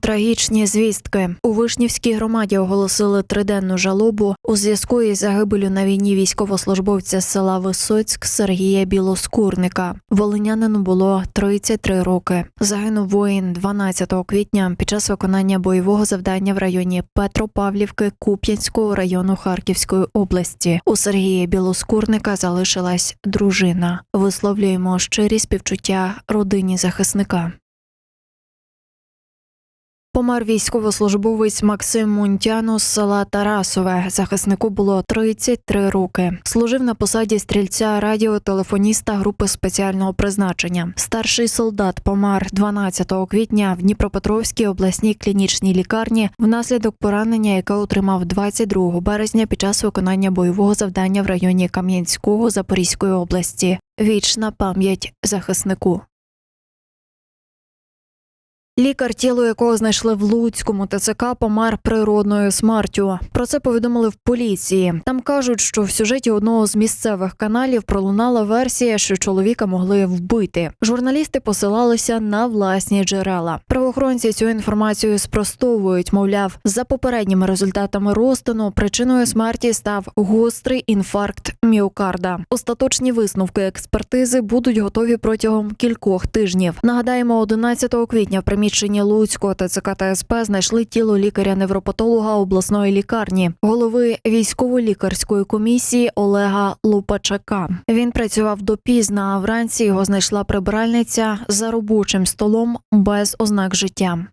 Трагічні звістки. У Вишнівській громаді оголосили триденну жалобу у зв'язку із загибелю на війні військовослужбовця з села Висоцьк Сергія Білоскурника. Волинянину було 33 роки. Загинув воїн 12 квітня під час виконання бойового завдання в районі Петропавлівки Куп'янського району Харківської області. У Сергія Білоскурника залишилась дружина. Висловлюємо щирі співчуття родині захисника. Помер військовослужбовець Максим Мунтяну з села Тарасове. Захиснику було 33 роки. Служив на посаді стрільця радіотелефоніста групи спеціального призначення. Старший солдат помер 12 квітня в Дніпропетровській обласній клінічній лікарні внаслідок поранення, яке отримав 22 березня під час виконання бойового завдання в районі Кам'янського Запорізької області. Вічна пам'ять захиснику. Лікар, тіло якого знайшли в Луцькому ТЦК, помер природною смертю. Про це повідомили в поліції. Там кажуть, що в сюжеті одного з місцевих каналів пролунала версія, що чоловіка могли вбити. Журналісти посилалися на власні джерела. Правоохоронці цю інформацію спростовують. Мовляв, за попередніми результатами розтину причиною смерті став гострий інфаркт міокарда. Остаточні висновки експертизи будуть готові протягом кількох тижнів. Нагадаємо, 11 квітня в приміщенні Луцького ТЦК та СП знайшли тіло лікаря-невропатолога обласної лікарні, голови військово-лікарської комісії Олега Лупачака. Він працював допізна, а вранці його знайшла прибиральниця за робочим столом без ознак життя.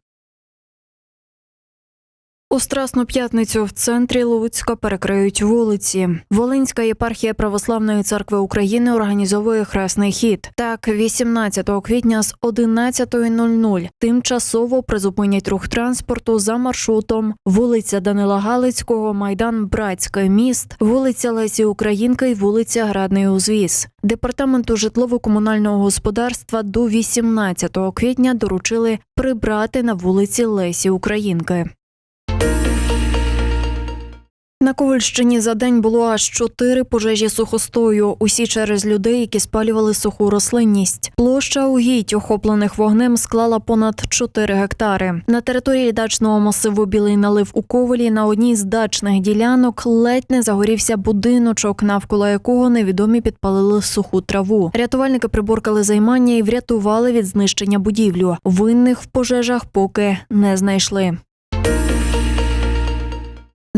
У Страсну п'ятницю в центрі Луцька перекриють вулиці. Волинська єпархія Православної церкви України організовує хресний хід. Так, 18 квітня з 11.00 тимчасово призупинять рух транспорту за маршрутом вулиця Данила Галицького, майдан Братський міст, вулиця Лесі Українки і вулиця Градний Узвіз. Департаменту житлово-комунального господарства до 18 квітня доручили прибрати на вулиці Лесі Українки. На Ковальщині за день було аж чотири пожежі сухостою. Усі через людей, які спалювали суху рослинність. Площа угідь, охоплених вогнем, склала понад 4 гектари. На території дачного масиву Білий налив у Ковалі на одній з дачних ділянок ледь не загорівся будиночок, навколо якого невідомі підпалили суху траву. Рятувальники приборкали займання і врятували від знищення будівлю. Винних в пожежах поки не знайшли.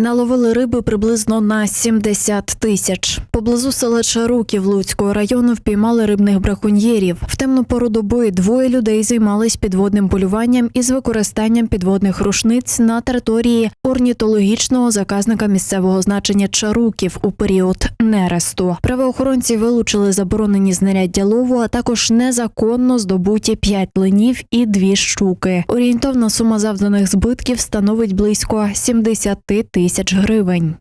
Наловили риби приблизно на 70 тисяч. Поблизу села Чаруків Луцького району впіймали рибних браконьєрів. В темну пору доби двоє людей займались підводним полюванням із використанням підводних рушниць на території орнітологічного заказника місцевого значення Чаруків у період нересту. Правоохоронці вилучили заборонені знаряддя лову, а також незаконно здобуті 5 линів і 2 щуки. Орієнтовна сума завданих збитків становить близько 70 тисяч гривень.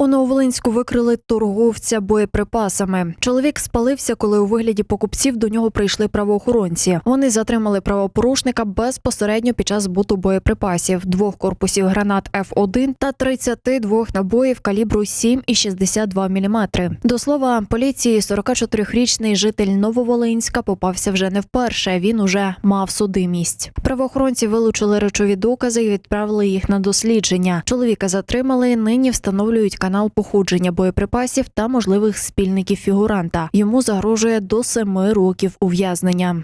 У Нововолинську викрили торговця боєприпасами. Чоловік спалився, коли у вигляді покупців до нього прийшли правоохоронці. Вони затримали правопорушника безпосередньо під час збуту боєприпасів, двох корпусів гранат Ф1 та 32 набоїв калібру 7,62 мм. До слова, поліції 44-річний житель Нововолинська попався вже не вперше. Він уже мав судимість. Правоохоронці вилучили речові докази і відправили їх на дослідження. Чоловіка затримали. Нині встановлюють канал походження боєприпасів та можливих спільників фігуранта. Йому загрожує до семи років ув'язнення.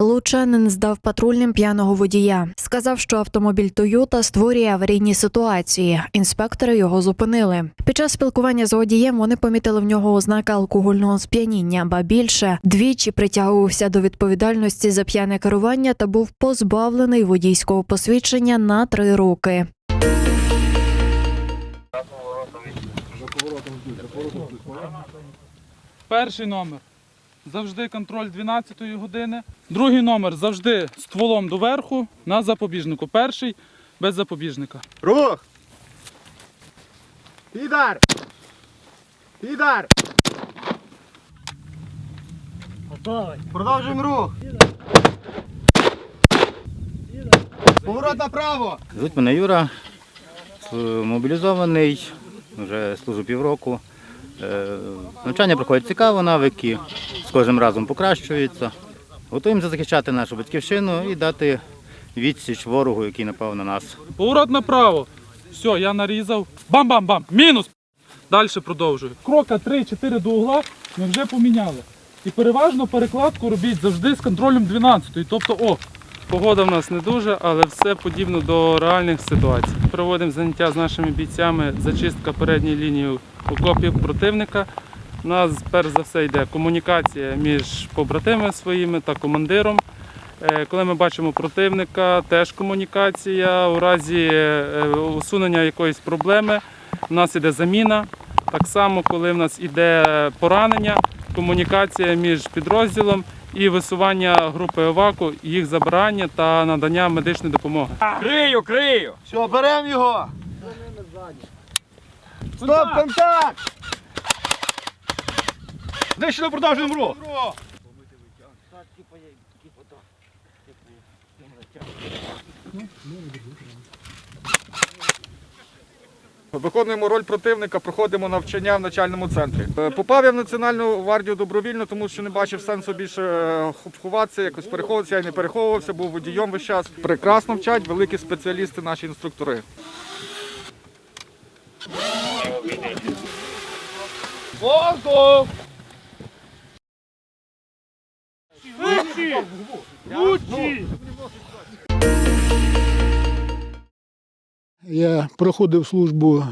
Лучанин здав патрульним п'яного водія. Сказав, що автомобіль Тойота створює аварійні ситуації. Інспектори його зупинили. Під час спілкування з водієм вони помітили в нього ознаки алкогольного сп'яніння, ба більше двічі притягувався до відповідальності за п'яне керування та був позбавлений водійського посвідчення на три роки. Перший номер завжди контроль 12-ї години. Другий номер завжди стволом доверху на запобіжнику. Перший без запобіжника. Рух! Підар! Підар! Продовжуємо рух! Поворот направо! Звуть мене Юра, мобілізований, вже служу півроку. Е, Навчання проходить цікаво, навики з кожним разом покращуються. Готуємося захищати нашу батьківщину і дати відсіч ворогу, який напав на нас. Поворот направо. Все, я нарізав. Бам-бам-бам. Мінус. Далі продовжую. Крока 3-4 до угла ми вже поміняли. І переважно перекладку робіть завжди з контролем 12. Тобто, о, погода в нас не дуже, але все подібно до реальних ситуацій. Проводимо заняття з нашими бійцями, зачистка передньої лінії окопів противника. У нас перш за все йде комунікація між побратимами своїми та командиром. Е, Коли ми бачимо противника, теж комунікація. У разі е, усунення якоїсь проблеми у нас іде заміна. Так само, коли в нас іде поранення, комунікація між підрозділом і висування групи ЕВАКу, їх забирання та надання медичної допомоги. Крию, крию! Все, беремо його. Стоп, контакт! Знищено продовжуємо рух. Виконуємо роль противника, проходимо навчання в начальному центрі. Е, Попав я в Національну гвардію добровільно, тому що не бачив сенсу більше е, ховатися, якось переховуватися. Я не переховувався, був водієм весь час. Прекрасно вчать, великі спеціалісти, наші інструктори. Воздух! Я проходив службу е,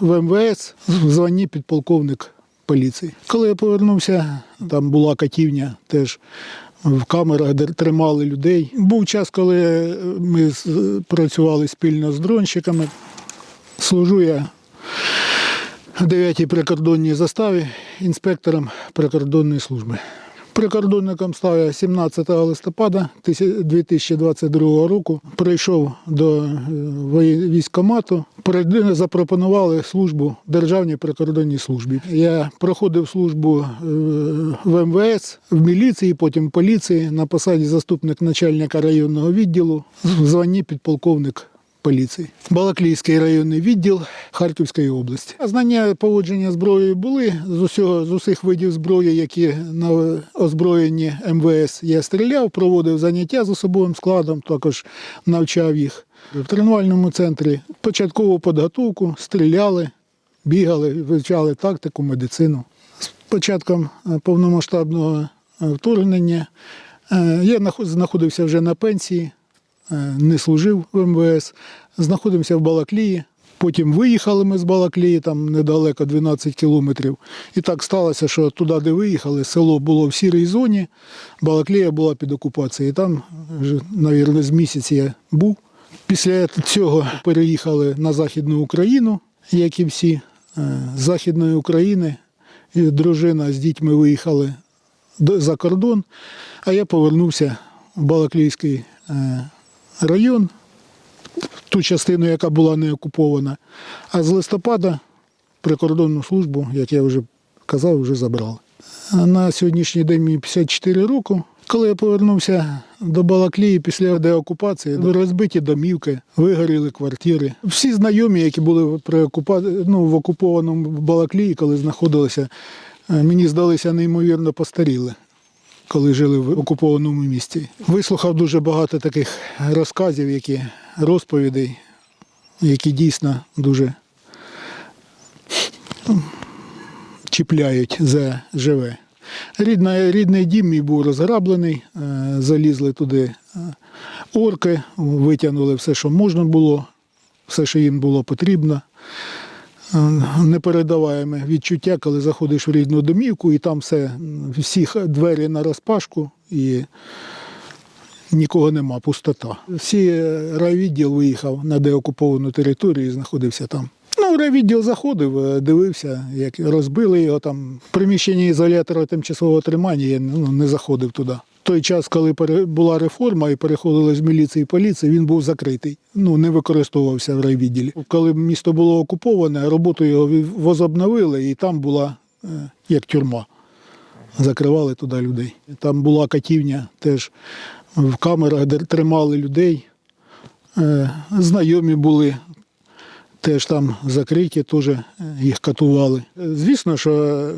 в МВС в званні підполковник поліції. Коли я повернувся, там була катівня теж. В камерах де тримали людей. Був час, коли ми працювали спільно з дронщиками. Служу я в 9-й прикордонній заставі інспектором прикордонної служби. Прикордонником став я 17 листопада 2022 року. Прийшов до е, військкомату, запропонували службу Державній прикордонній службі. Я проходив службу е, в МВС, в міліції, потім в поліції на посаді заступник начальника районного відділу, в званні підполковник поліції. Балаклійський районний відділ Харківської області. Знання поводження зброєю були з усього з усіх видів зброї, які на озброєнні МВС я стріляв, проводив заняття з особовим складом, також навчав їх. В тренувальному центрі початкову підготовку стріляли, бігали, вивчали тактику, медицину. З початком е, повномасштабного е, вторгнення е, я знаходився вже на пенсії не служив в МВС, знаходимося в Балаклії. Потім виїхали ми з Балаклії, там недалеко 12 кілометрів. І так сталося, що туди, де виїхали, село було в сірій зоні, Балаклія була під окупацією. Там, вже, навірно, з місяць я був. Після цього переїхали на Західну Україну, як і всі. Е, З Західної України і дружина з дітьми виїхали за кордон, а я повернувся в Балаклійський е, район, ту частину, яка була не окупована. А з листопада прикордонну службу, як я вже казав, вже забрали. На сьогоднішній день мені 54 роки. Коли я повернувся до Балаклії після деокупації, розбиті домівки, вигоріли квартири. Всі знайомі, які були при окупа... ну, в окупованому Балаклії, коли знаходилися, е, мені здалися неймовірно постаріли коли жили в окупованому місті. Вислухав дуже багато таких розказів, які розповідей, які дійсно дуже чіпляють за живе. Рідна, рідний дім мій був розграблений, е, залізли туди е, орки, витягнули все, що можна було, все, що їм було потрібно. Непередаваєме відчуття, коли заходиш в рідну домівку, і там все, всі двері на розпашку, і нікого нема, пустота. Всі е, райвідділ виїхав на деокуповану територію і знаходився там. Ну, райвідділ заходив, е, дивився, як розбили його там. В приміщенні ізолятора тимчасового тримання я ну, не заходив туди. Той час, коли була реформа і переходили з міліції і поліції, він був закритий. Ну, не використовувався в райвідділі. Коли місто було окуповане, роботу його возобновили, і там була е, як тюрма. Закривали туди людей. Там була катівня теж в камерах, де тримали людей. Е, Знайомі були, теж там закриті, теж е, їх катували. Звісно, що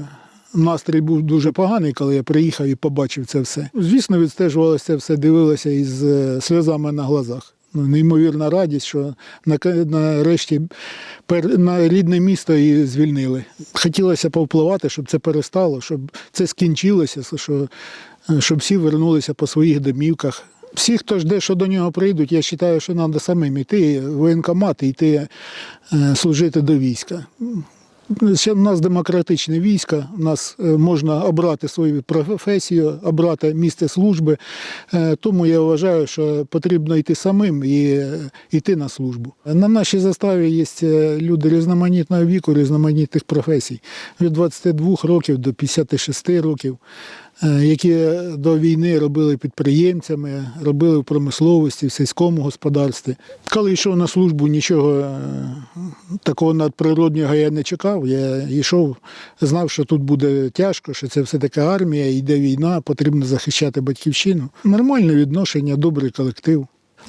настрій був дуже поганий, коли я приїхав і побачив це все. Звісно, відстежувалося все, дивилося із е, сльозами на глазах. Ну, неймовірна радість, що нарешті на рідне місто і звільнили. Хотілося повпливати, щоб це перестало, щоб це скінчилося, що, е, щоб всі вернулися по своїх домівках. Всі, хто жде, що до нього прийдуть, я вважаю, що треба самим йти в воєнкомат і йти е, служити до війська. Ще в нас демократичне військо, у нас е, можна обрати свою професію, обрати місце служби. Е, Тому я вважаю, що потрібно йти самим і е, йти на службу. На нашій заставі є люди різноманітного віку, різноманітних професій від 22 років до 56 років, які до війни робили підприємцями, робили в промисловості, в сільському господарстві. Коли йшов на службу, нічого е, такого надприроднього я не чекав. Я йшов, знав, що тут буде тяжко, що це все таки армія, йде війна, потрібно захищати батьківщину. Нормальне відношення, добрий колектив.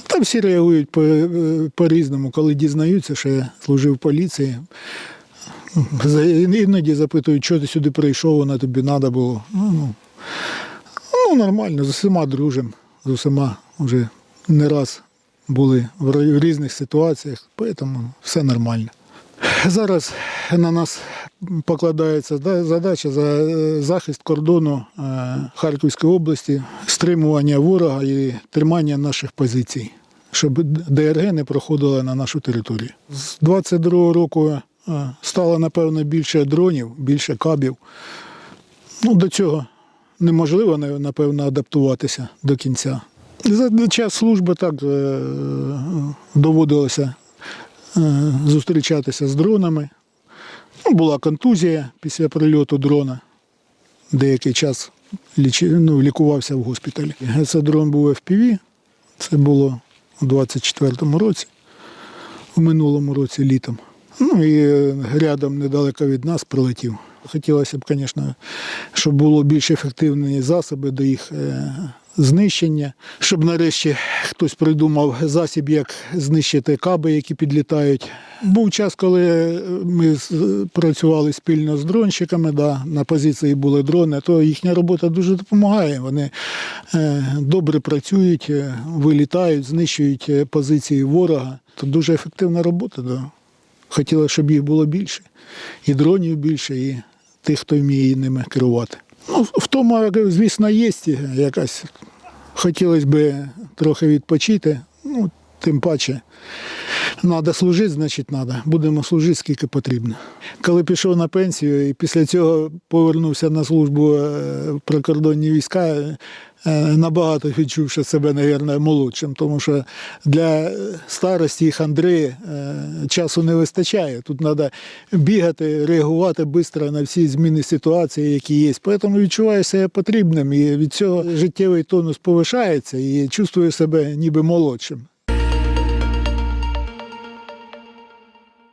Та всі реагують по- е, по-різному, коли дізнаються, що я служив в поліції. Іноді запитують, що ти сюди прийшов, вона тобі треба було. Ну, ну, ну, нормально, з усіма дружим, з усіма вже не раз були в різних ситуаціях, тому все нормально. Зараз на нас покладається задача за е, захист кордону е, Харківської області, стримування ворога і тримання наших позицій, щоб ДРГ не проходила на нашу територію. З 22-го року е, стало, напевно, більше дронів, більше кабів. Ну, до цього неможливо, напевно, адаптуватися до кінця. За час служби так е, доводилося е, зустрічатися з дронами. Ну, була контузія після прильоту дрона. Деякий час ну, лікувався в госпіталі. Це дрон був FPV. Це було у 24-му році, в минулому році літом. Ну і е, рядом недалеко від нас прилетів. Хотілося б, звісно, щоб було більш ефективні засоби до їх е, знищення, щоб нарешті хтось придумав засіб, як знищити каби, які підлітають. Був час, коли ми працювали спільно з дронщиками, да, на позиції були дрони, то їхня робота дуже допомагає. Вони е, добре працюють, е, вилітають, знищують позиції ворога. Це дуже ефективна робота. Да. Хотілося, щоб їх було більше. І дронів більше, і тих, хто вміє ними керувати. Ну, в тому, звісно, є якась. Хотілося б трохи відпочити. Ну, тим паче, треба служити, значить треба. Будемо служити, скільки потрібно. Коли пішов на пенсію і після цього повернувся на службу е, прикордонні війська, е, набагато відчувши себе, мабуть, молодшим, тому що для старості і хандри е, часу не вистачає. Тут треба бігати, реагувати швидко на всі зміни ситуації, які є. Тому відчуваю себе потрібним і від цього життєвий тонус повишається і чувствую себе ніби молодшим.